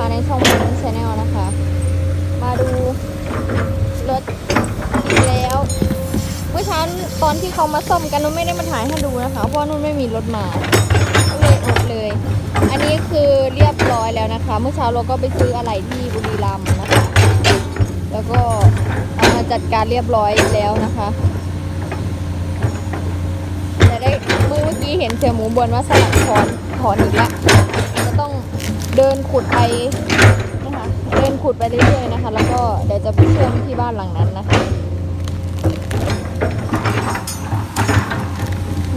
คะในช่องมันชาแนลนะคะ มาดูรถอีกแล้ว เมื่อเช้าตอนที่เขามาซ่อมกันนุ่นไม่ได้มาถ่ายให้ดูนะคะ เพราะว่านุ่นไม่มีรถมาเลยอดเลย อันนี้คือเรียบร้อยแล้วนะคะ เมื่อเช้าเราก็ไปซื้ออะไรที่บุรีรัมย์นะคะ แล้วก็เอามาจัดการเรียบร้อยแล้วนะคะแต่ได้เมื่อกี้เห็นเสี่ยหมูบนว่าสลับถอนถอนอีกแล้ว เดินขุดไปนะคะเดินขุดไปเรื่อยๆนะคะ แล้วก็เดี๋ยวจะไปเชื่อมที่บ้านหลังนั้นนะคะ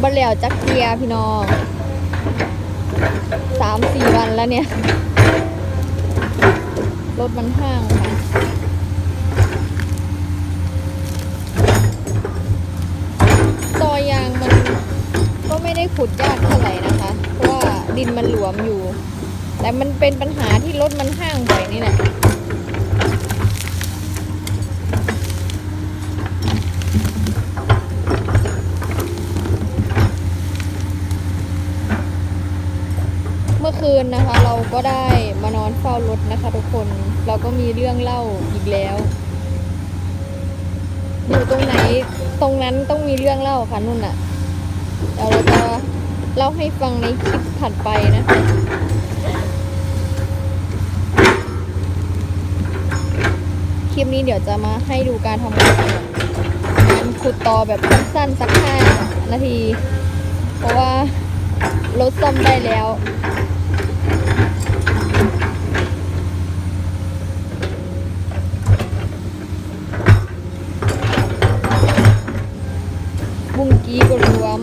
บันเหลียวจักเกียพี่น้องสามสี่วันแล้วเนี่ย รถมันห้างค่ะตอยางมันก็ไม่ได้ขุดยากเท่าไหร่นะคะ เพราะว่าดินมันหลวมอยู่ แต่มันเป็นปัญหาที่รถมันห้างบ่อยนี่แหละเมื่อคืนนะคะ เราก็ได้มานอนเฝ้ารถนะคะ ทุกคนเราก็มีเรื่องเล่าอีกแล้วอยู่ตรงไหนตรงนั้นต้องมีเรื่องเล่าค่ะนุ่นอะเดี๋ยวเราจะเล่าให้ฟังในคลิปถัดไปนะ คลิปนี้เดี๋ยวจะมาให้ดูการทำงานขุดต่อแบบสั้นๆสักห้านาที เพราะว่ารถซ่อมได้แล้วบุ้งกี้ก็รวม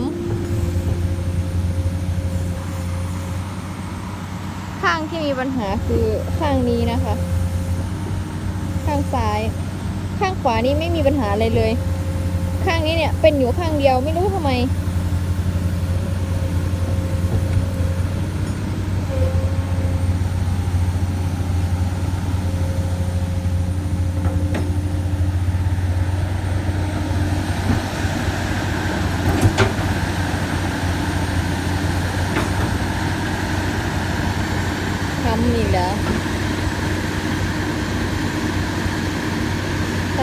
ข้างที่มีปัญหาคือข้างนี้นะคะ ข้างซ้าย ข้างขวานี่ไม่มีปัญหาอะไรเลย ข้างนี้เนี่ยเป็นอยู่ข้างเดียวไม่รู้ทำไม ทำอีกแล้ว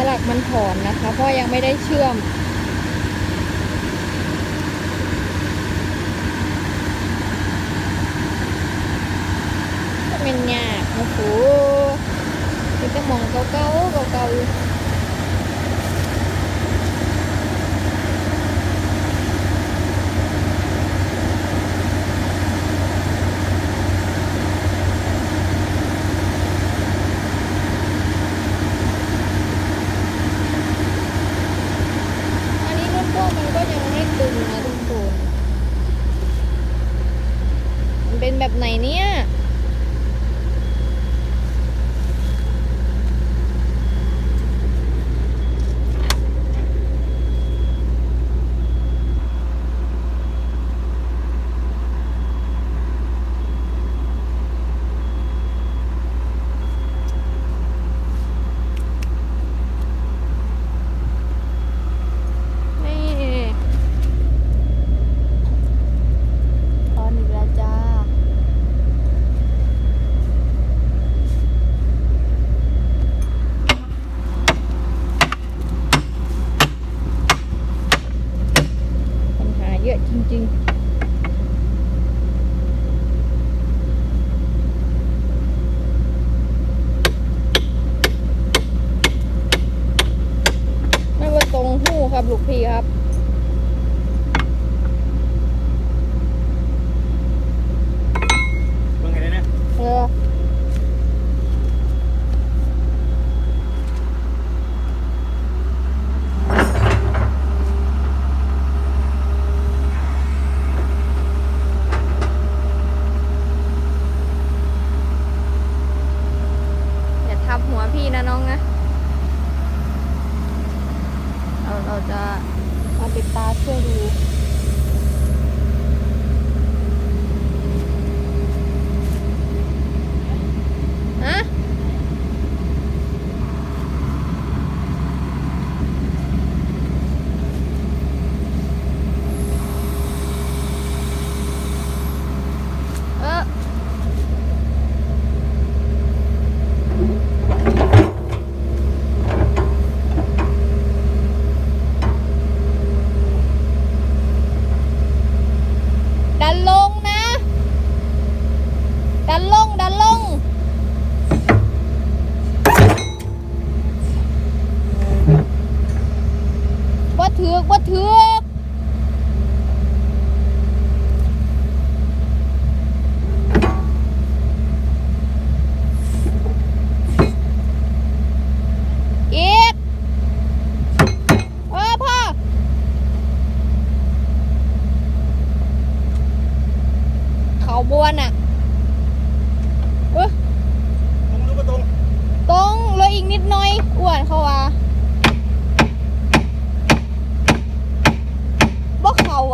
ลักมันถอนนะคะ เพราะยังไม่ได้เชื่อม ก็เป็นยากโอ้โหคือจะมองเก่าๆเก่าๆอยู่อันนี้รุ่นพวกมัน ก็ยั จริงไม่ว่าตรงหู้ครับลูกพี่ครับ น้องนะ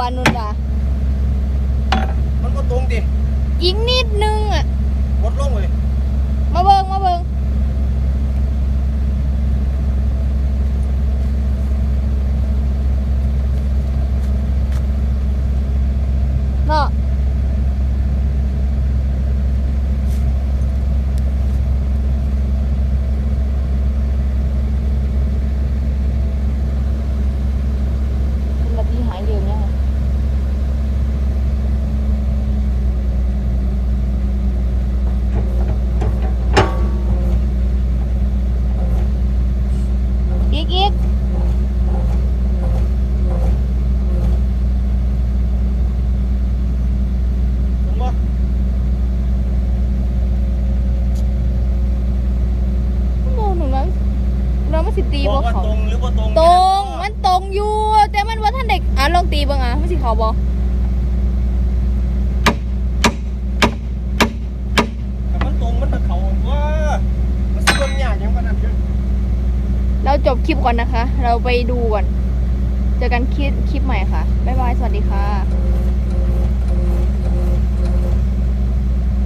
บ่เขาอะนุ่นว่ะมันก็ตรงดิอีกนิดนึงอะกดลงเลยมาเบิงมาเบิงเนาะเป็นนาทีหายเร็วเนี่ยค่ะอีกอีก ตรงปะ โมหนึ่งแล้วเราไม่ สิตีบอกว่าเขาตรงหรือว่าตรงตรง มันตรงอยู่ แต่มันว่าท่านเด็กอะลองตีเบ้างอะไม่สิเขาบอแต่มันตรงมันตะเขาว่ามันสิคนยากยังขนาดนี้เราจบคลิปก่อนนะคะ เราไปดูก่อน เจอกันคลิปคลิปใหม่ค่ะ บ๊ายบาย สวัสดีค่ะ